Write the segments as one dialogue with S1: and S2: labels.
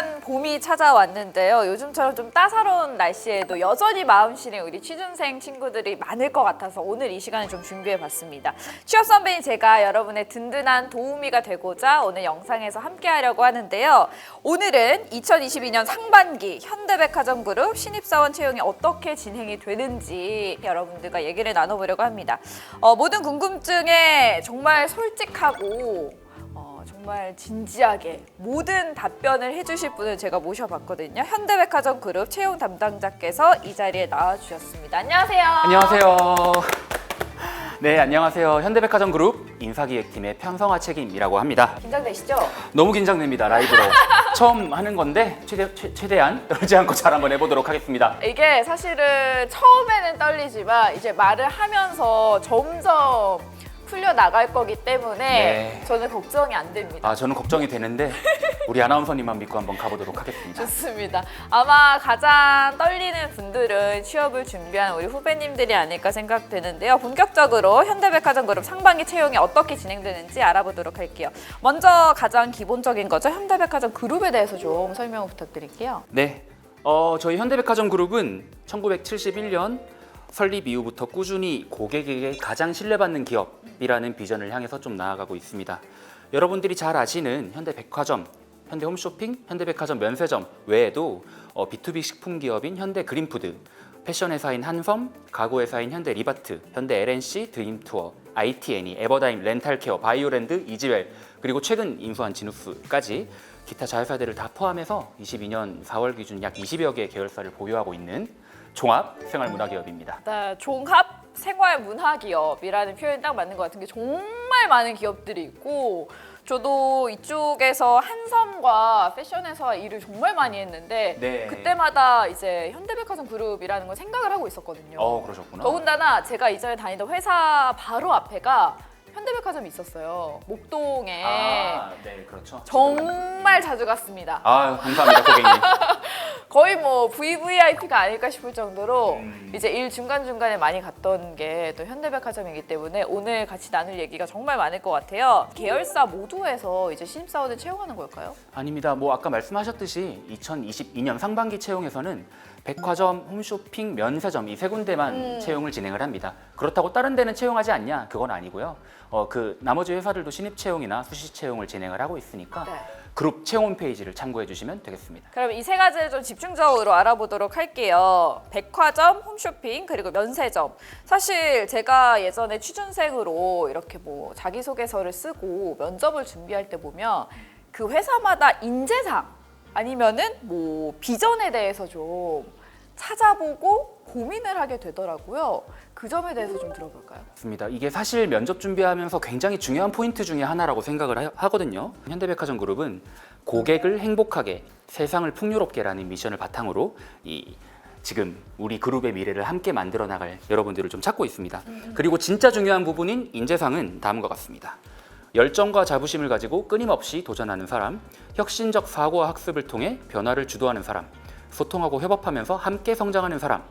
S1: 쌀쌀한 봄이 찾아왔는데요. 요즘처럼 좀 따사로운 날씨에도 여전히 마음 시린 우리 취준생 친구들이 많을 것 같아서 오늘 이 시간을 좀 준비해봤습니다. 취업 선배인 제가 여러분의 든든한 도우미가 되고자 오늘 영상에서 함께하려고 하는데요. 오늘은 2022년 상반기 현대백화점 그룹 신입사원 채용이 어떻게 진행이 되는지 여러분들과 얘기를 나눠보려고 합니다. 어, 모든 궁금증에 정말 솔직하고 어, 정말 진지하게 모든 답변을 해주실 분을 제가 모셔봤거든요. 현대백화점 그룹 채용 담당자께서 이 자리에 나와주셨습니다. 안녕하세요.
S2: 안녕하세요. 네, 안녕하세요. 현대백화점 그룹 인사기획팀의 편성화 책임이라고 합니다.
S1: 긴장되시죠?
S2: 너무 긴장됩니다, 라이브로. 처음 하는 건데 최대, 최, 최대한 떨지 않고 잘 한번 해보도록 하겠습니다.
S1: 이게 사실은 처음에는 떨리지만 이제 말을 하면서 점점 풀려 나갈 거기 때문에
S2: 네.
S1: 저는 걱정이 안 됩니다.
S2: 아, 저는 걱정이 되는데 우리 아나운서님만 믿고 한번 가보도록 하겠습니다.
S1: 좋습니다. 아마 가장 떨리는 분들은 취업을 준비한 우리 후배님들이 아닐까 생각되는데요. 본격적으로 현대백화점 그룹 상반기 채용이 어떻게 진행되는지 알아보도록 할게요. 먼저 가장 기본적인 거죠. 현대백화점 그룹에 대해서 좀 설명 부탁드릴게요.
S2: 네, 어, 저희 현대백화점 그룹은 1971년 설립 이후부터 꾸준히 고객에게 가장 신뢰받는 기업이라는 비전을 향해서 좀 나아가고 있습니다. 여러분들이 잘 아시는 현대백화점, 현대홈쇼핑, 현대백화점 면세점 외에도 어, B2B 식품 기업인 현대그린푸드, 패션 회사인 한섬, 가구 회사인 현대 리바트, 현대 LNC, 드림투어, ITN이, 에버다임, 렌탈케어, 바이오랜드, 이지웰 그리고 최근 인수한 지누스까지 기타 자회사들을 다 포함해서 22년 4월 기준 약 20여 개의 계열사를 보유하고 있는 종합 생활문화기업입니다.
S1: 네, 종합 생활 문화 기업이라는 표현이 딱 맞는 것 같은 게 정말 많은 기업들이 있고 저도 이쪽에서 한섬과 패션에서 일을 정말 많이 했는데
S2: 네.
S1: 그때마다 이제 현대백화점 그룹이라는 걸 생각을 하고 있었거든요.
S2: 어 그러셨구나.
S1: 더군다나 제가 이전에 다니던 회사 바로 앞에가 현대백화점이 있었어요. 목동에
S2: 아, 네, 그렇죠.
S1: 정말 자주 갔습니다.
S2: 아, 감사합니다, 고객님.
S1: 거의 뭐 VVIP가 아닐까 싶을 정도로
S2: 음.
S1: 이제 일 중간 중간에 많이 갔던 게 또 현대백화점이기 때문에 오늘 같이 나눌 얘기가 정말 많을 것 같아요. 계열사 모두에서 이제 신입사원을 채용하는 걸까요?
S2: 아닙니다. 뭐 아까 말씀하셨듯이 2022년 상반기 채용에서는 백화점, 홈쇼핑, 면세점 이 세 군데만
S1: 음.
S2: 채용을 진행을 합니다. 그렇다고 다른 데는 채용하지 않냐? 그건 아니고요. 어, 그 나머지 회사들도 신입 채용이나 수시 채용을 진행을 하고 있으니까
S1: 네.
S2: 그룹 채용 홈페이지를 참고해 주시면 되겠습니다.
S1: 그럼 이 세 가지를 좀 집중적으로 알아보도록 할게요. 백화점, 홈쇼핑, 그리고 면세점. 사실 제가 예전에 취준생으로 이렇게 뭐 자기소개서를 쓰고 면접을 준비할 때 보면 그 회사마다 인재상 아니면은 뭐 비전에 대해서 좀 찾아보고 고민을 하게 되더라고요. 그 점에 대해서 좀 들어볼까요?
S2: 맞습니다. 이게 사실 면접 준비하면서 굉장히 중요한 포인트 중에 하나라고 생각을 하- 하거든요. 현대백화점 그룹은 고객을 행복하게 세상을 풍요롭게라는 미션을 바탕으로 이 지금 우리 그룹의 미래를 함께 만들어 나갈 여러분들을 좀 찾고 있습니다. 그리고 진짜 중요한 부분인 인재상은 다음과 같습니다. 열정과 자부심을 가지고 끊임없이 도전하는 사람, 혁신적 사고와 학습을 통해 변화를 주도하는 사람, 소통하고 협업하면서 함께 성장하는 사람,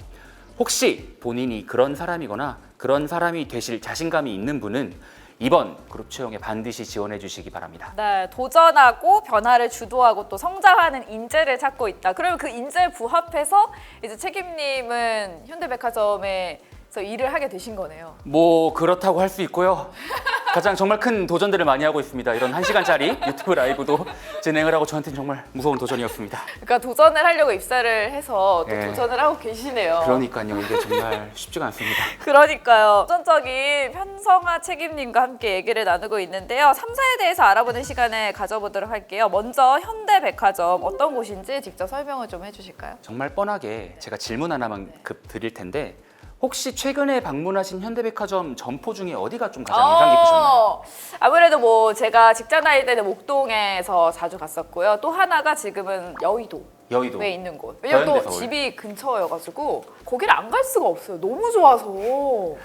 S2: 혹시 본인이 그런 사람이거나 그런 사람이 되실 자신감이 있는 분은 이번 그룹 채용에 반드시 지원해 주시기 바랍니다.
S1: 네, 도전하고 변화를 주도하고 또 성장하는 인재를 찾고 있다. 그러면 그 인재에 부합해서 이제 책임님은 현대백화점에서 일을 하게 되신 거네요.
S2: 뭐 그렇다고 할 수 있고요. 가장 정말 큰 도전들을 많이 하고 있습니다. 이런 한 시간짜리 유튜브 라이브도 진행을 하고 저한테는 정말 무서운 도전이었습니다.
S1: 그러니까 도전을 하려고 입사를 해서 또
S2: 네.
S1: 도전을 하고 계시네요.
S2: 그러니까요, 이게 정말 쉽지가 않습니다.
S1: 그러니까요. 도전적인 편성아 책임님과 함께 얘기를 나누고 있는데요. 3사에 대해서 알아보는 시간을 가져보도록 할게요. 먼저 현대백화점 어떤 곳인지 직접 설명을 좀 해주실까요?
S2: 정말 뻔하게 제가 질문 하나만 급 드릴 텐데 혹시 최근에 방문하신 현대백화점 점포 중에 어디가 좀 가장 인상 깊으셨나요?
S1: 어, 아무래도 뭐 제가 직장 다닐 때는 목동에서 자주 갔었고요. 또 하나가 지금은 여의도에
S2: 여의도.
S1: 있는 곳. 왜냐면 또
S2: 서울.
S1: 집이 근처여가지고 거기를 안 갈 수가 없어요. 너무 좋아서.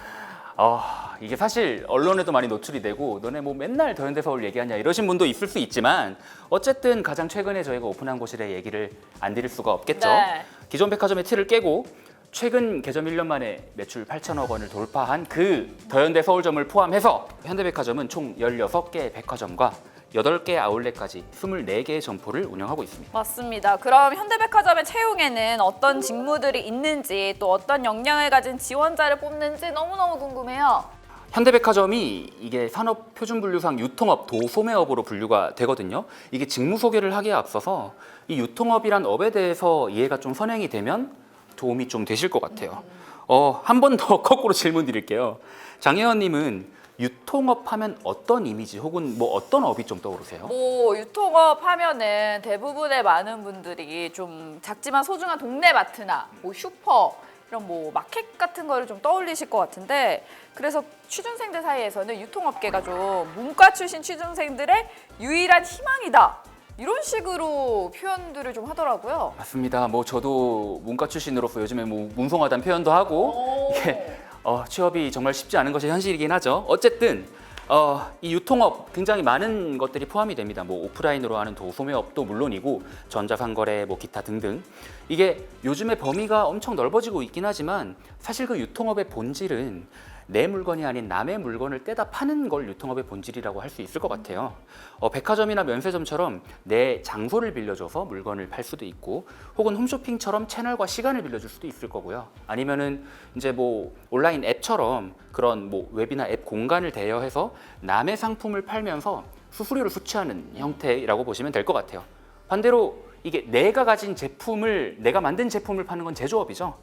S2: 아 이게 사실 언론에도 많이 노출이 되고 너네 뭐 맨날 더현대 서울 얘기하냐 이러신 분도 있을 수 있지만 어쨌든 가장 최근에 저희가 오픈한 곳이라 얘기를 안 드릴 수가 없겠죠.
S1: 네.
S2: 기존 백화점의 틀을 깨고 최근 개점 1년 만에 매출 8천억 원을 돌파한 그 더현대 서울점을 포함해서 현대백화점은 총 16개 백화점과 8개 아울렛까지 24개의 점포를 운영하고 있습니다.
S1: 맞습니다. 그럼 현대백화점의 채용에는 어떤 직무들이 있는지 또 어떤 역량을 가진 지원자를 뽑는지 너무너무 궁금해요.
S2: 현대백화점이 이게 산업표준분류상 유통업 도소매업으로 분류가 되거든요. 이게 직무 소개를 하기에 앞서서 이 유통업이란 업에 대해서 이해가 좀 선행이 되면 도움이 좀 되실 것 같아요. 어, 한 번 더 거꾸로 질문 드릴게요. 장혜원님은 유통업 하면 어떤 이미지 혹은 뭐 어떤 업이 좀 떠오르세요?
S1: 뭐 유통업 하면은 대부분의 많은 분들이 좀 작지만 소중한 동네 마트나 뭐 슈퍼 이런 뭐 마켓 같은 거를 좀 떠올리실 것 같은데 그래서 취준생들 사이에서는 유통업계가 좀 문과 출신 취준생들의 유일한 희망이다 이런 식으로 표현들을 좀 하더라고요.
S2: 맞습니다. 뭐 저도 문과 출신으로서 요즘에 뭐 문송하다는 표현도 하고 이게 어, 취업이 정말 쉽지 않은 것이 현실이긴 하죠. 어쨌든 어, 이 유통업 굉장히 많은 것들이 포함이 됩니다. 뭐 오프라인으로 하는 도소매업도 물론이고 전자상거래, 뭐 기타 등등. 이게 요즘에 범위가 엄청 넓어지고 있긴 하지만 사실 그 유통업의 본질은 내 물건이 아닌 남의 물건을 떼다 파는 걸 유통업의 본질이라고 할 수 있을 것 같아요. 어, 백화점이나 면세점처럼 내 장소를 빌려줘서 물건을 팔 수도 있고, 혹은 홈쇼핑처럼 채널과 시간을 빌려줄 수도 있을 거고요. 아니면은 이제 뭐 온라인 앱처럼 그런 뭐 웹이나 앱 공간을 대여해서 남의 상품을 팔면서 수수료를 수취하는 형태라고 보시면 될 것 같아요. 반대로 이게 내가 가진 제품을 내가 만든 제품을 파는 건 제조업이죠.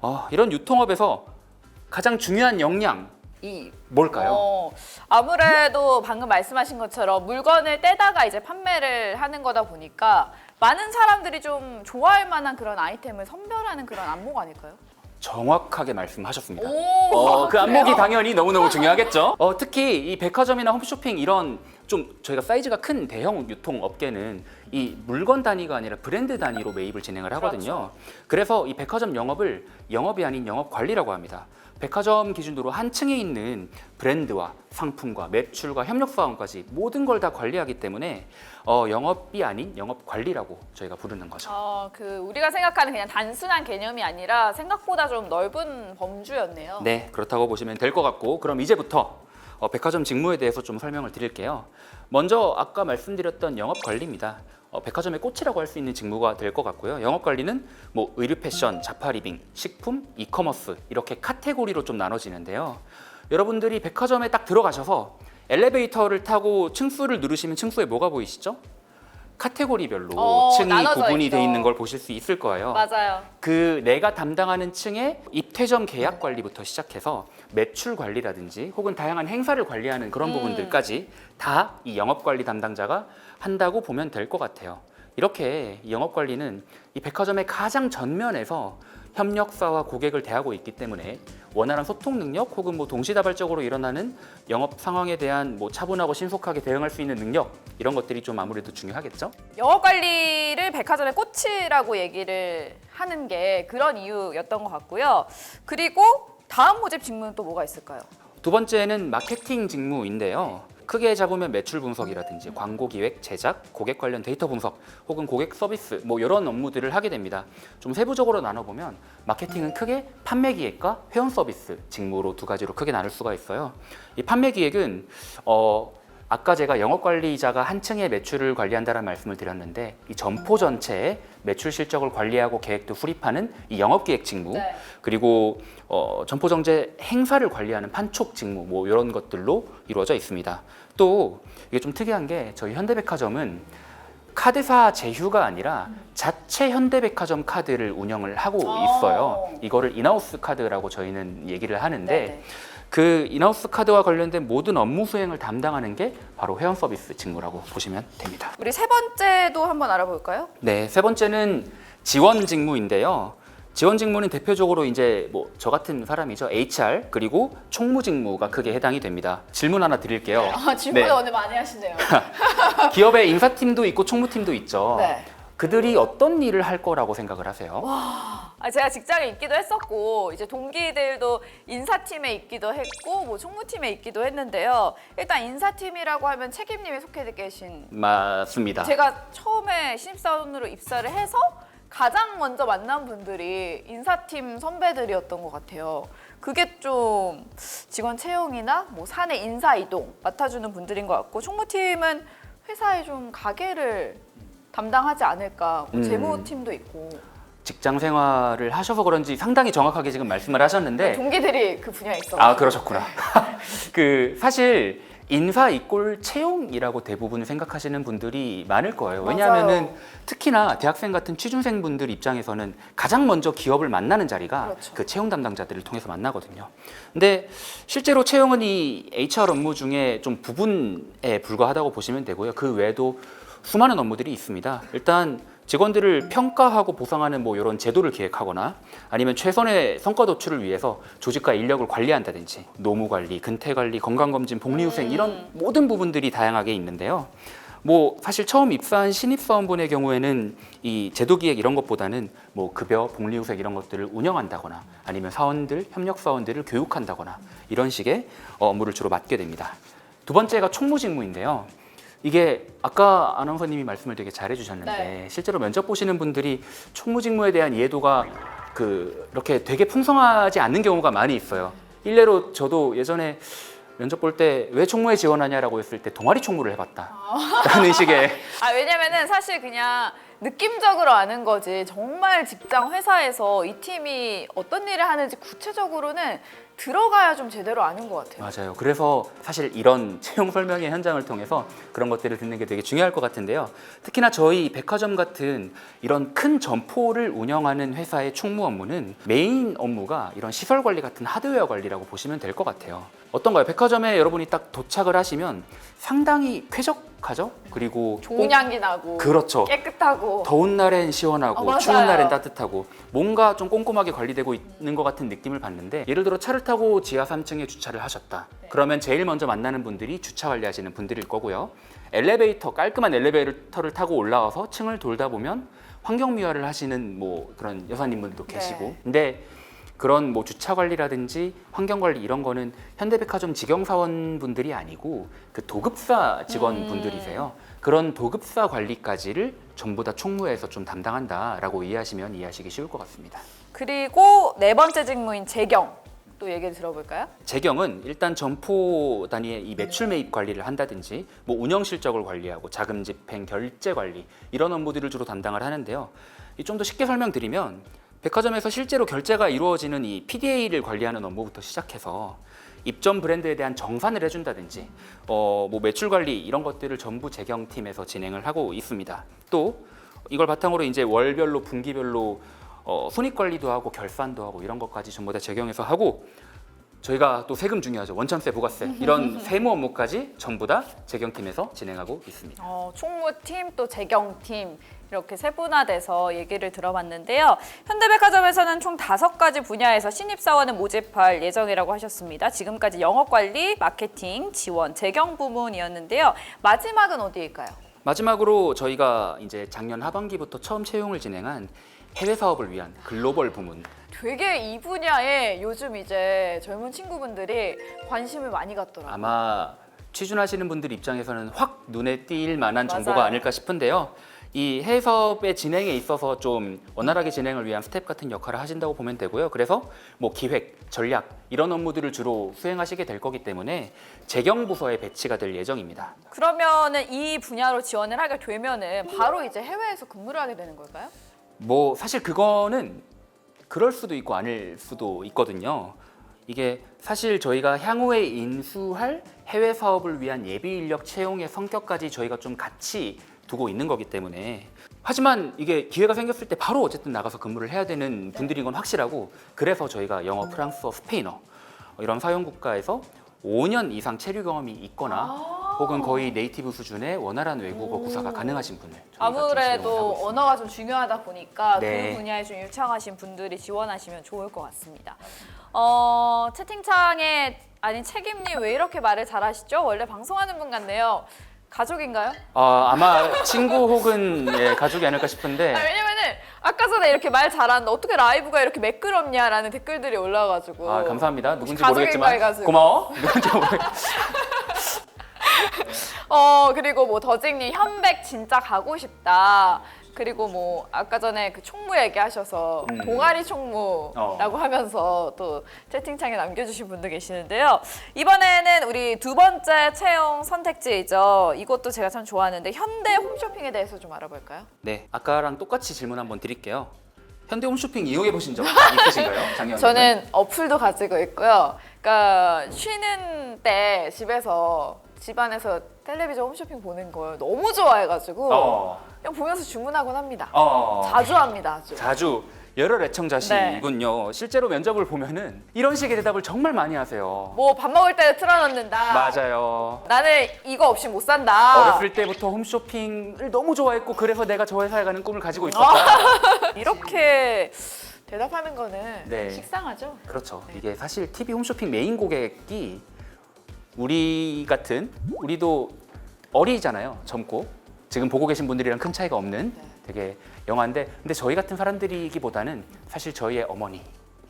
S2: 어, 이런 유통업에서 가장 중요한 역량이 뭘까요?
S1: 어, 아무래도 방금 말씀하신 것처럼 물건을 떼다가 이제 판매를 하는 거다 보니까 많은 사람들이 좀 좋아할 만한 그런 아이템을 선별하는 그런 안목 아닐까요?
S2: 정확하게 말씀하셨습니다.
S1: 오,
S2: 어, 그 안목이
S1: 그래요?
S2: 당연히 너무너무 중요하겠죠. 어, 특히 이 백화점이나 홈쇼핑 이런 좀 저희가 사이즈가 큰 대형 유통 업계는 이 물건 단위가 아니라 브랜드 단위로 매입을 진행을 하거든요. 그래서 이 백화점 영업을 영업이 아닌 영업 관리라고 합니다. 백화점 기준으로 한 층에 있는 브랜드와 상품과 매출과 협력 사항까지 모든 걸 다 관리하기 때문에 어, 영업이 아닌 영업 관리라고 저희가 부르는 거죠.
S1: 어, 그 우리가 생각하는 그냥 단순한 개념이 아니라 생각보다 좀 넓은 범주였네요.
S2: 네, 그렇다고 보시면 될 것 같고 그럼 이제부터 어, 백화점 직무에 대해서 좀 설명을 드릴게요. 먼저 아까 말씀드렸던 영업 관리입니다. 어, 백화점의 꽃이라고 할 수 있는 직무가 될 것 같고요. 영업 관리는 뭐 의류 패션, 자파 리빙, 식품, 이커머스 이렇게 카테고리로 좀 나눠지는데요. 여러분들이 백화점에 딱 들어가셔서 엘리베이터를 타고 층수를 누르시면 층수에 뭐가 보이시죠? 카테고리별로
S1: 어,
S2: 층이
S1: 나눠져
S2: 구분이 돼
S1: 있죠.
S2: 있는 걸 보실 수 있을 거예요.
S1: 맞아요.
S2: 그 내가 담당하는 층의 입퇴점 계약 관리부터 시작해서 매출 관리라든지 혹은 다양한 행사를 관리하는 그런
S1: 음.
S2: 부분들까지 다 이 영업 관리 담당자가 한다고 보면 될 것 같아요. 이렇게 이 영업 관리는 이 백화점의 가장 전면에서 협력사와 고객을 대하고 있기 때문에 원활한 소통 능력 혹은 뭐 동시다발적으로 일어나는 영업 상황에 대한 뭐 차분하고 신속하게 대응할 수 있는 능력 이런 것들이 좀 아무래도 중요하겠죠.
S1: 영업 관리를 백화점의 꽃이라고 얘기를 하는 게 그런 이유였던 것 같고요. 그리고 다음 모집 직무는 또 뭐가 있을까요?
S2: 두 번째는 마케팅 직무인데요. 크게 잡으면 매출 분석이라든지 광고 기획, 제작, 고객 관련 데이터 분석 혹은 고객 서비스 뭐 이런 업무들을 하게 됩니다. 좀 세부적으로 나눠보면 마케팅은 크게 판매 기획과 회원 서비스 직무로 두 가지로 크게 나눌 수가 있어요. 이 판매 기획은 어 아까 제가 영업 관리자가 한 층의 매출을 관리한다는 말씀을 드렸는데 이 점포 전체의 매출 실적을 관리하고 계획도 수립하는 이 영업 기획 직무
S1: 네.
S2: 그리고 어, 점포 정제 행사를 관리하는 판촉 직무 뭐 이런 것들로 이루어져 있습니다. 또 이게 좀 특이한 게 저희 현대백화점은 카드사 제휴가 아니라 자체 현대백화점 카드를 운영을 하고
S1: 어.
S2: 있어요. 이거를 인하우스 카드라고 저희는 얘기를 하는데
S1: 네네.
S2: 그 인하우스 카드와 관련된 모든 업무 수행을 담당하는 게 바로 회원 서비스 직무라고 보시면 됩니다.
S1: 우리 세 번째도 한번 알아볼까요?
S2: 네, 세 번째는 지원 직무인데요. 지원 직무는 대표적으로 이제 뭐 저 같은 사람이죠. HR 그리고 총무 직무가 크게 해당이 됩니다. 질문 하나 드릴게요.
S1: 아, 질문을
S2: 네.
S1: 오늘 많이 하시네요.
S2: 기업의 인사팀도 있고 총무팀도 있죠.
S1: 네.
S2: 그들이 어떤 일을 할 거라고 생각을 하세요?
S1: 아, 제가 직장에 있기도 했었고 이제 동기들도 인사팀에 있기도 했고 뭐 총무팀에 있기도 했는데요. 일단 인사팀이라고 하면 책임님이 속해 계신
S2: 맞습니다.
S1: 제가 처음에 신입사원으로 입사를 해서 가장 먼저 만난 분들이 인사팀 선배들이었던 것 같아요. 그게 좀 직원 채용이나 뭐 사내 인사 이동 맡아주는 분들인 것 같고 총무팀은 회사에 좀 가게를 담당하지 않을까. 뭐
S2: 음.
S1: 재무팀도 있고
S2: 직장 생활을 하셔서 그런지 상당히 정확하게 지금 말씀을 하셨는데
S1: 동기들이 그 분야에 있어.
S2: 아 그러셨구나. 그 사실 인사 이꼴 채용이라고 대부분 생각하시는 분들이 많을 거예요. 왜냐하면은
S1: 맞아요.
S2: 특히나 대학생 같은 취준생 분들 입장에서는 가장 먼저 기업을 만나는 자리가
S1: 그렇죠.
S2: 그 채용 담당자들을 통해서 만나거든요. 근데 실제로 채용은 이 HR 업무 중에 좀 부분에 불과하다고 보시면 되고요. 그 외에도 수많은 업무들이 있습니다. 일단 직원들을 평가하고 보상하는 뭐 이런 제도를 기획하거나 아니면 최선의 성과 도출을 위해서 조직과 인력을 관리한다든지 노무 관리, 근태 관리, 건강 검진, 복리 후생 이런 모든 부분들이 다양하게 있는데요. 뭐 사실 처음 입사한 신입 사원분의 경우에는 이 제도 기획 이런 것보다는 뭐 급여, 복리 후생 이런 것들을 운영한다거나 아니면 사원들, 협력 사원들을 교육한다거나 이런 식의 어, 업무를 주로 맡게 됩니다. 두 번째가 총무 직무인데요. 이게 아까 아나운서님이 말씀을 되게 잘해 주셨는데
S1: 네.
S2: 실제로 면접 보시는 분들이 총무직무에 대한 이해도가 그 이렇게 되게 풍성하지 않는 경우가 많이 있어요. 일례로 저도 예전에 면접 볼 때 왜 총무에 지원하냐라고 했을 때 동아리 총무를 해봤다라는 식의
S1: 아 왜냐면은 사실 그냥 느낌적으로 아는 거지 정말 직장 회사에서 이 팀이 어떤 일을 하는지 구체적으로는 들어가야 좀 제대로 아는 것 같아요.
S2: 맞아요. 그래서 사실 이런 채용 설명회 현장을 통해서 그런 것들을 듣는 게 되게 중요할 것 같은데요. 특히나 저희 백화점 같은 이런 큰 점포를 운영하는 회사의 총무 업무는 메인 업무가 이런 시설 관리 같은 하드웨어 관리라고 보시면 될 것 같아요. 어떤가요? 백화점에 여러분이 딱 도착을 하시면 상당히 쾌적하죠? 그리고
S1: 좋은 향기 나고
S2: 그렇죠.
S1: 깨끗하고
S2: 더운 날엔 시원하고
S1: 어, 맞아요.
S2: 추운 날엔 따뜻하고 뭔가 좀 꼼꼼하게 관리되고 있는 것 같은 느낌을 받는데 예를 들어 차를 타고 지하 3층에 주차를 하셨다. 그러면 제일 먼저 만나는 분들이 주차 관리하시는 분들일 거고요. 엘리베이터 깔끔한 엘리베이터를 타고 올라와서 층을 돌다 보면 환경 미화를 하시는 뭐 그런 여사님분도
S1: 네.
S2: 계시고 근데 그런 뭐 주차 관리라든지 환경 관리 이런 거는 현대백화점 직영 사원분들이 아니고 그 도급사 직원분들이세요. 그런 도급사 관리까지를 전부 다 총무에서 좀 담당한다라고 이해하시면 이해하시기 쉬울 것 같습니다.
S1: 그리고 네 번째 직무인 재경 또 얘기를 들어볼까요?
S2: 재경은 일단 점포 단위의 이 매출 매입 관리를 한다든지 뭐 운영 실적을 관리하고 자금 집행, 결제 관리 이런 업무들을 주로 담당을 하는데요. 좀 더 쉽게 설명드리면 백화점에서 실제로 결제가 이루어지는 이 PDA를 관리하는 업무부터 시작해서 입점 브랜드에 대한 정산을 해준다든지 어, 뭐 매출 관리 이런 것들을 전부 재경팀에서 진행을 하고 있습니다. 또 이걸 바탕으로 이제 월별로 분기별로 어, 손익 관리도 하고 결산도 하고 이런 것까지 전부 다 재경해서 하고 저희가 또 세금 중요하죠 원천세 부가세 이런 세무 업무까지 전부 다 재경팀에서 진행하고 있습니다.
S1: 어, 총무팀 또 재경팀 이렇게 세분화돼서 얘기를 들어봤는데요. 현대백화점에서는 총 다섯 가지 분야에서 신입사원을 모집할 예정이라고 하셨습니다. 지금까지 영업관리, 마케팅, 지원, 재경 부문이었는데요. 마지막은 어디일까요?
S2: 마지막으로 저희가 이제 작년 하반기부터 처음 채용을 진행한 해외 사업을 위한 글로벌 부문
S1: 되게 이 분야에 요즘 이제 젊은 친구분들이 관심을 많이 갖더라고요.
S2: 아마 취준하시는 분들 입장에서는 확 눈에 띌 만한 정보가
S1: 맞아요.
S2: 아닐까 싶은데요. 이 해외 사업의 진행에 있어서 좀 원활하게 진행을 위한 스텝 같은 역할을 하신다고 보면 되고요. 그래서 뭐 기획, 전략 이런 업무들을 주로 수행하시게 될 거기 때문에 재경 부서에 배치가 될 예정입니다.
S1: 그러면은 이 분야로 지원을 하게 되면은 바로 이제 해외에서 근무를 하게 되는 걸까요?
S2: 뭐 사실 그거는 그럴 수도 있고 아닐 수도 있거든요. 이게 사실 저희가 향후에 인수할 해외 사업을 위한 예비 인력 채용의 성격까지 저희가 좀 같이 두고 있는 거기 때문에 하지만 이게 기회가 생겼을 때 바로 어쨌든 나가서 근무를 해야 되는 분들인 건 확실하고 그래서 저희가 영어, 프랑스어, 스페인어 이런 사용 국가에서 5년 이상 체류 경험이 있거나 혹은 거의 네이티브 수준의 원활한 외국어 구사가 가능하신 분을 저희가 좀 지원을 하고
S1: 아무래도
S2: 있습니다.
S1: 언어가 좀 중요하다 보니까
S2: 네.
S1: 그 분야에 좀 유창하신 분들이 지원하시면 좋을 것 같습니다. 어, 채팅창에 아니 책임님 왜 이렇게 말을 잘하시죠? 원래 방송하는 분 같네요. 가족인가요?
S2: 어, 아마 친구 혹은 예, 가족이 아닐까 싶은데
S1: 아, 왜냐면은 아까 전에 이렇게 말 잘하는데 어떻게 라이브가 이렇게 매끄럽냐라는 댓글들이 올라와가지고
S2: 아, 감사합니다. 누군지
S1: 가족인가
S2: 모르겠지만
S1: 해가지고.
S2: 고마워. 누군지 모르.
S1: 어 그리고 뭐 더직님 현백 진짜 가고 싶다. 그리고 뭐 아까 전에 그 총무 얘기하셔서
S2: 음.
S1: 동아리 총무라고
S2: 어.
S1: 하면서 또 채팅창에 남겨주신 분도 계시는데요. 이번에는 우리 두 번째 채용 선택지이죠. 이것도 제가 참 좋아하는데 현대 홈쇼핑에 대해서 좀 알아볼까요?
S2: 네, 아까랑 똑같이 질문 한번 드릴게요. 현대 홈쇼핑 이용해 보신 적 있으신가요, 장현?
S1: 저는 어플도 가지고 있고요. 그러니까 쉬는 때 집에서 집안에서 텔레비전 홈쇼핑 보는 걸 너무 좋아해가지고
S2: 어,
S1: 그냥 보면서 주문하곤 합니다.
S2: 어,
S1: 자주 합니다. 아주.
S2: 자주 열혈
S1: 네.
S2: 애청자시군요. 실제로 면접을 보면은 이런 식의 대답을 정말 많이 하세요.
S1: 뭐 밥 먹을 때 틀어놓는다.
S2: 맞아요.
S1: 나는 이거 없이 못 산다.
S2: 어렸을 때부터 홈쇼핑을 너무 좋아했고 그래서 내가 저 회사에 가는 꿈을 가지고
S1: 아.
S2: 있었다.
S1: 이렇게 대답하는 거는
S2: 네.
S1: 식상하죠.
S2: 그렇죠.
S1: 네.
S2: 이게 사실 TV 홈쇼핑 메인 고객이 우리 같은 우리도 어리잖아요. 젊고 지금 보고 계신 분들이랑 큰 차이가 없는
S1: 네.
S2: 되게 영화인데 근데 저희 같은 사람들이기보다는 사실 저희의 어머니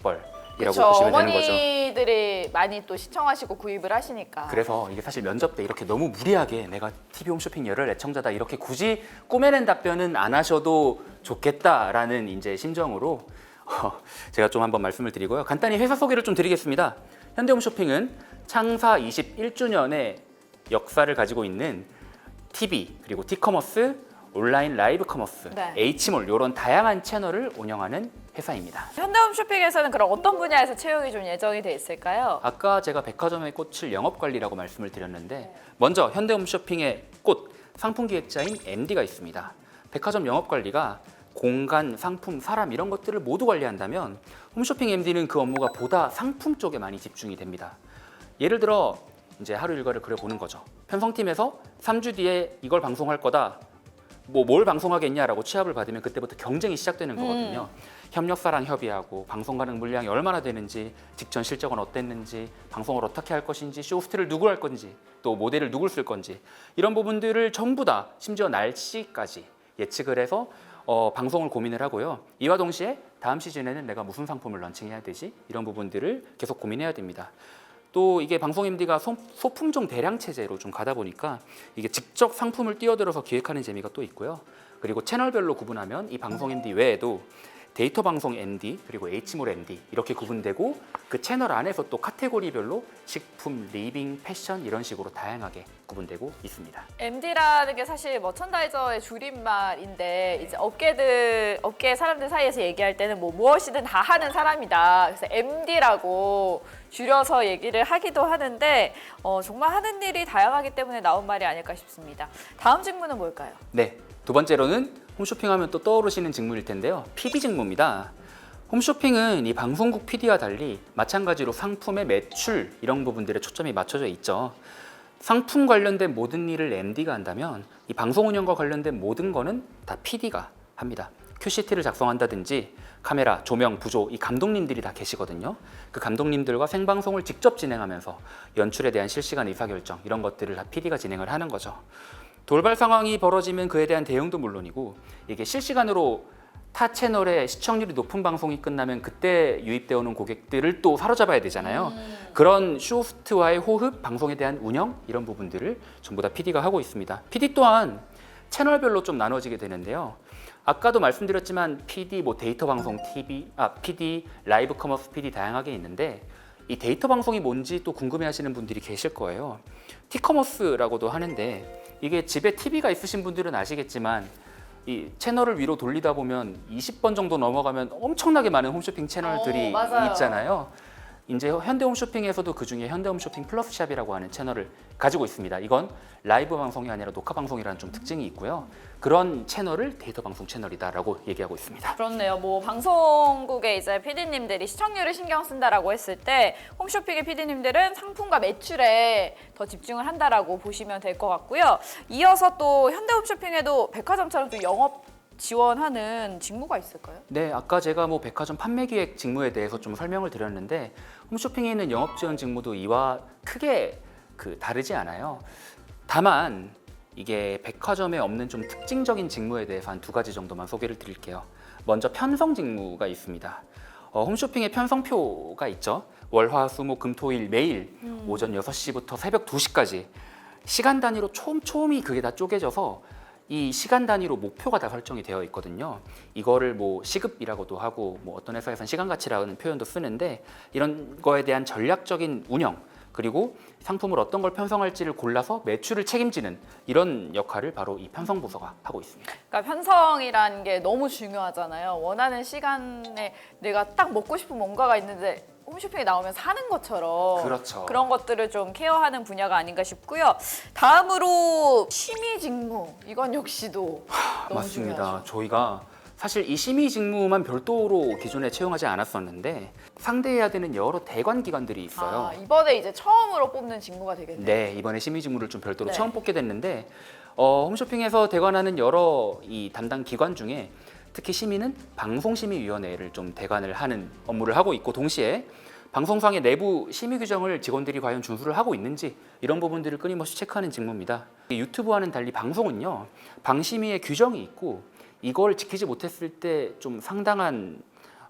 S2: 뻘이라고
S1: 그렇죠.
S2: 보시면 되는 거죠.
S1: 어머니들이 많이 또 시청하시고 구입을 하시니까.
S2: 그래서 이게 사실 면접 때 이렇게 너무 무리하게 내가 TV 홈쇼핑 열혈 애청자다 이렇게 굳이 꾸며낸 답변은 안 하셔도 좋겠다라는 이제 심정으로 어, 제가 좀 한번 말씀을 드리고요. 간단히 회사 소개를 좀 드리겠습니다. 현대홈쇼핑은 창사 21주년의 역사를 가지고 있는 TV 그리고 티커머스, 온라인 라이브 커머스,
S1: 네.
S2: H몰 이런 다양한 채널을 운영하는 회사입니다.
S1: 현대홈 쇼핑에서는 그럼 어떤 분야에서 채용이 좀 예정이 돼 있을까요?
S2: 아까 제가 백화점의 꽃을 영업 관리라고 말씀을 드렸는데 먼저 현대홈 쇼핑의 꽃 상품 기획자인 MD가 있습니다. 백화점 영업 관리가 공간, 상품, 사람 이런 것들을 모두 관리한다면 홈쇼핑 MD는 그 업무가 보다 상품 쪽에 많이 집중이 됩니다. 예를 들어 이제 하루 일과를 그려보는 거죠. 편성팀에서 3주 뒤에 이걸 방송할 거다. 뭐 뭘 방송하겠냐라고 취합을 받으면 그때부터 경쟁이 시작되는 거거든요. 협력사랑 협의하고 방송 가능 물량이 얼마나 되는지, 직전 실적은 어땠는지, 방송을 어떻게 할 것인지, 쇼호스트를 누구 할 건지, 또 모델을 누굴 쓸 건지 이런 부분들을 전부 다 심지어 날씨까지 예측을 해서 어, 방송을 고민을 하고요. 이와 동시에 다음 시즌에는 내가 무슨 상품을 런칭해야 되지? 이런 부분들을 계속 고민해야 됩니다. 또 이게 방송 MD가 소, 소품종 대량 체제로 좀 가다 보니까 이게 직접 상품을 뛰어들어서 기획하는 재미가 또 있고요. 그리고 채널별로 구분하면 이 방송 MD 외에도 데이터 방송 MD 그리고 H몰 MD 이렇게 구분되고 그 채널 안에서 또 카테고리별로 식품, 리빙, 패션 이런 식으로 다양하게 구분되고 있습니다.
S1: MD라는 게 사실 머천다이저의 줄임말인데 이제 업계들 업계 사람들 사이에서 얘기할 때는 뭐 무엇이든 다 하는 사람이다. 그래서 MD라고 줄여서 얘기를 하기도 하는데 어, 정말 하는 일이 다양하기 때문에 나온 말이 아닐까 싶습니다. 다음 질문은 뭘까요?
S2: 네, 두 번째로는 홈쇼핑하면 또 떠오르시는 직무일 텐데요. PD 직무입니다. 홈쇼핑은 이 방송국 PD와 달리 마찬가지로 상품의 매출 이런 부분들에 초점이 맞춰져 있죠. 상품 관련된 모든 일을 MD가 한다면 이 방송 운영과 관련된 모든 거는 다 PD가 합니다. QCT를 작성한다든지 카메라, 조명, 부조 이 감독님들이 다 계시거든요. 그 감독님들과 생방송을 직접 진행하면서 연출에 대한 실시간 의사결정 이런 것들을 다 PD가 진행을 하는 거죠. 돌발 상황이 벌어지면 그에 대한 대응도 물론이고 이게 실시간으로 타 채널의 시청률이 높은 방송이 끝나면 그때 유입되어 오는 고객들을 또 사로잡아야 되잖아요. 그런 쇼호스트와의 호흡, 방송에 대한 운영 이런 부분들을 전부 다 PD가 하고 있습니다. PD 또한 채널별로 좀 나눠지게 되는데요. 아까도 말씀드렸지만 PD 뭐 데이터 방송 TV 아 PD 라이브 커머스 PD 다양하게 있는데 이 데이터 방송이 뭔지 또 궁금해하시는 분들이 계실 거예요. 티커머스라고도 하는데 이게 집에 TV가 있으신 분들은 아시겠지만 이 채널을 위로 돌리다 보면 20번 정도 넘어가면 엄청나게 많은 홈쇼핑 채널들이
S1: 어, 맞아요.
S2: 있잖아요. 이제 현대 홈쇼핑에서도 그 중에 현대 홈쇼핑 플러스샵이라고 하는 채널을 가지고 있습니다. 이건 라이브 방송이 아니라 녹화 방송이라는 좀 특징이 있고요. 그런 채널을 데이터 방송 채널이다라고 얘기하고 있습니다.
S1: 그렇네요. 뭐 방송국의 이제 PD님들이 시청률을 신경 쓴다라고 했을 때 홈쇼핑의 PD님들은 상품과 매출에 더 집중을 한다라고 보시면 될 것 같고요. 이어서 또 현대홈쇼핑에도 백화점처럼 또 영업 지원하는 직무가 있을까요?
S2: 네, 아까 제가 뭐 백화점 판매 기획 직무에 대해서 좀 설명을 드렸는데 홈쇼핑에 있는 영업 지원 직무도 이와 크게 그 다르지 않아요. 다만 이게 백화점에 없는 좀 특징적인 직무에 대해서 한 두 가지 정도만 소개를 드릴게요. 먼저 편성 직무가 있습니다. 어, 홈쇼핑에 편성표가 있죠. 월, 화, 수, 목, 금, 토, 일 매일 오전 6시부터 새벽 2시까지 시간 단위로 촘촘히 그게 다 쪼개져서 이 시간 단위로 목표가 다 설정이 되어 있거든요. 이거를 뭐 시급이라고도 하고 뭐 어떤 회사에서는 시간 가치라는 표현도 쓰는데 이런 거에 대한 전략적인 운영 그리고 상품을 어떤 걸 편성할지를 골라서 매출을 책임지는 이런 역할을 바로 이 편성 부서가 하고 있습니다.
S1: 그러니까 편성이라는 게 너무 중요하잖아요. 원하는 시간에 내가 딱 먹고 싶은 뭔가가 있는데 홈쇼핑에 나오면 사는 것처럼
S2: 그렇죠.
S1: 런 것들을 좀 케어하는 분야가 아닌가 싶고요. 다음으로 취미 직무 이건 역시도 너무
S2: 맞습니다.
S1: 중요하죠.
S2: 저희가 사실 이 심의 직무만 별도로 기존에 채용하지 않았었는데 상대해야 되는 여러 대관 기관들이 있어요.
S1: 아, 이번에 이제 처음으로 뽑는 직무가 되겠네요.
S2: 네, 이번에 심의 직무를 좀 별도로
S1: 네.
S2: 처음 뽑게 됐는데 어, 홈쇼핑에서 대관하는 여러 이 담당 기관 중에 특히 심의는 방송심의위원회를 좀 대관을 하는 업무를 하고 있고 동시에 방송상의 내부 심의 규정을 직원들이 과연 준수를 하고 있는지 이런 부분들을 끊임없이 체크하는 직무입니다. 이 유튜브와는 달리 방송은요 방심위의 규정이 있고 이걸 지키지 못했을 때 좀 상당한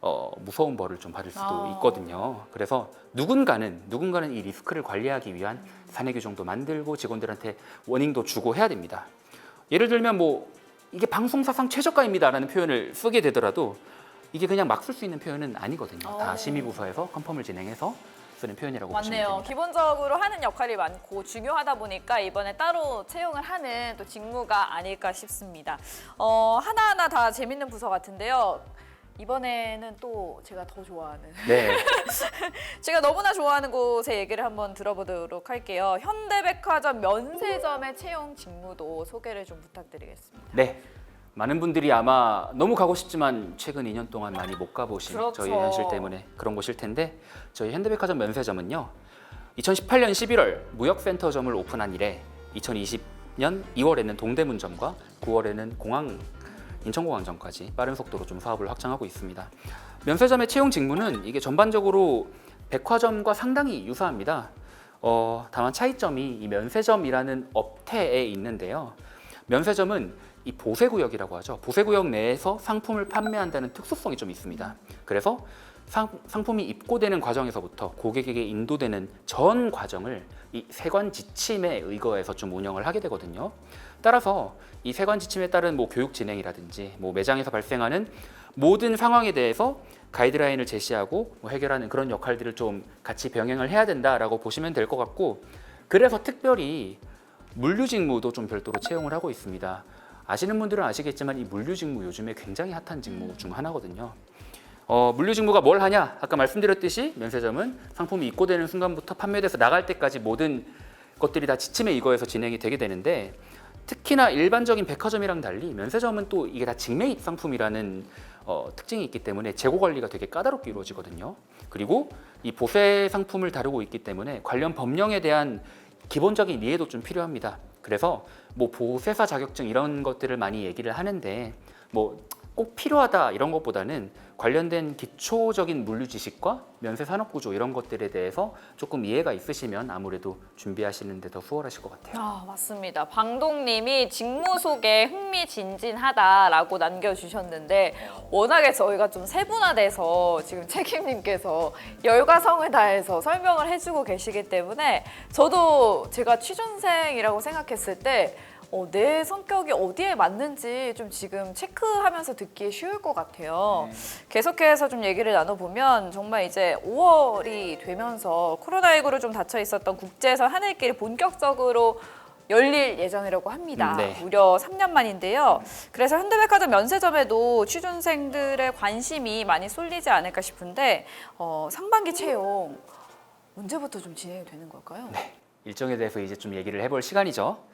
S2: 어, 무서운 벌을 좀 받을 수도
S1: 아.
S2: 있거든요. 그래서 누군가는 누군가는 이 리스크를 관리하기 위한 사내 규정도 만들고 직원들한테 워닝도 주고 해야 됩니다. 예를 들면 뭐 이게 방송사상 최저가입니다라는 표현을 쓰게 되더라도 이게 그냥 막 쓸 수 있는 표현은 아니거든요.
S1: 어.
S2: 다 심의부서에서 컨펌을 진행해서 쓰는 표현이라고 보시면
S1: 맞네요.
S2: 됩니다.
S1: 기본적으로 하는 역할이 많고 중요하다 보니까 이번에 따로 채용을 하는 또 직무가 아닐까 싶습니다. 어, 하나하나 다 재밌는 부서 같은데요. 이번에는 또 제가 더 좋아하는
S2: 네,
S1: 제가 너무나 좋아하는 곳의 얘기를 한번 들어보도록 할게요. 현대백화점 면세점의 채용 직무도 소개를 좀 부탁드리겠습니다.
S2: 네. 많은 분들이 아마 너무 가고 싶지만 최근 2년 동안 많이 못 가보신
S1: 그렇죠.
S2: 저희 현실 때문에 그런 곳일 텐데 저희 현대백화점 면세점은요 2018년 11월 무역센터점을 오픈한 이래 2020년 2월에는 동대문점과 9월에는 공항 인천공항점까지 빠른 속도로 좀 사업을 확장하고 있습니다. 면세점의 채용 직무는 이게 전반적으로 백화점과 상당히 유사합니다. 어, 다만 차이점이 이 면세점이라는 업태에 있는데요. 면세점은 이 보세구역이라고 하죠. 보세구역 내에서 상품을 판매한다는 특수성이 좀 있습니다. 그래서 상, 상품이 입고되는 과정에서부터 고객에게 인도되는 전 과정을 이 세관 지침에 의거해서 좀 운영을 하게 되거든요. 따라서 이 세관 지침에 따른 뭐 교육 진행이라든지 뭐 매장에서 발생하는 모든 상황에 대해서 가이드라인을 제시하고 뭐 해결하는 그런 역할들을 좀 같이 병행을 해야 된다라고 보시면 될 것 같고 그래서 특별히 물류 직무도 좀 별도로 채용을 하고 있습니다. 아시는 분들은 아시겠지만 이 물류 직무 요즘에 굉장히 핫한 직무 중 하나거든요. 어, 물류 직무가 뭘 하냐? 아까 말씀드렸듯이 면세점은 상품이 입고되는 순간부터 판매돼서 나갈 때까지 모든 것들이 다 지침에 의거해서 진행이 되게 되는데 특히나 일반적인 백화점이랑 달리 면세점은 또 이게 다 직매입 상품이라는 어, 특징이 있기 때문에 재고 관리가 되게 까다롭게 이루어지거든요. 그리고 이 보세 상품을 다루고 있기 때문에 관련 법령에 대한 기본적인 이해도 좀 필요합니다. 그래서 뭐 보세사 자격증 이런 것들을 많이 얘기를 하는데 뭐 꼭 필요하다 이런 것보다는 관련된 기초적인 물류 지식과 면세 산업 구조 이런 것들에 대해서 조금 이해가 있으시면 아무래도 준비하시는데 더 수월하실 것 같아요.
S1: 아 맞습니다. 방동님이 직무 소개 흥미진진하다라고 남겨주셨는데 워낙에 저희가 좀 세분화돼서 지금 책임님께서 열과 성을 다해서 설명을 해주고 계시기 때문에 저도 제가 취준생이라고 생각했을 때 어, 내 성격이 어디에 맞는지 좀 지금 체크하면서 듣기 쉬울 것 같아요. 계속해서 좀 얘기를 나눠보면 정말 이제 5월이 되면서 코로나19로 좀 닫혀 있었던 국제선 하늘길이 본격적으로 열릴 예정이라고 합니다.
S2: 음, 네.
S1: 무려 3년 만인데요. 그래서 현대백화점 면세점에도 취준생들의 관심이 많이 쏠리지 않을까 싶은데 어, 상반기 채용 언제부터 좀 진행이 되는 걸까요?
S2: 일정에 대해서 이제 좀 얘기를 해볼 시간이죠.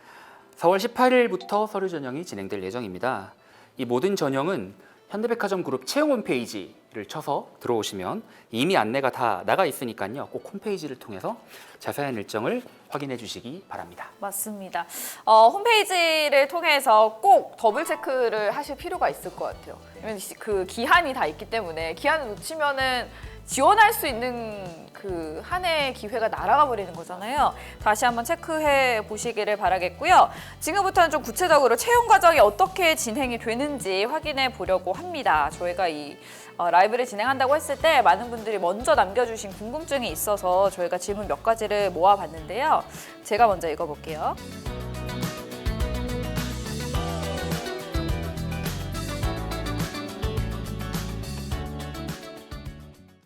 S2: 4월 18일부터 서류 전형이 진행될 예정입니다. 이 모든 전형은 현대백화점 그룹 채용 홈페이지를 쳐서 들어오시면 이미 안내가 다 나가 있으니까요. 꼭 홈페이지를 통해서 자세한 일정을 확인해 주시기 바랍니다.
S1: 맞습니다. 어, 홈페이지를 통해서 꼭 더블 체크를 하실 필요가 있을 것 같아요. 왜냐면 시- 그 기한이 다 있기 때문에 기한을 놓치면은 지원할 수 있는 그 한 해의 기회가 날아가 버리는 거잖아요. 다시 한번 체크해 보시기를 바라겠고요. 지금부터는 좀 구체적으로 채용 과정이 어떻게 진행이 되는지 확인해 보려고 합니다. 저희가 이 어, 라이브를 진행한다고 했을 때 많은 분들이 먼저 남겨주신 궁금증이 있어서 저희가 질문 몇 가지를 모아봤는데요. 제가 먼저 읽어볼게요.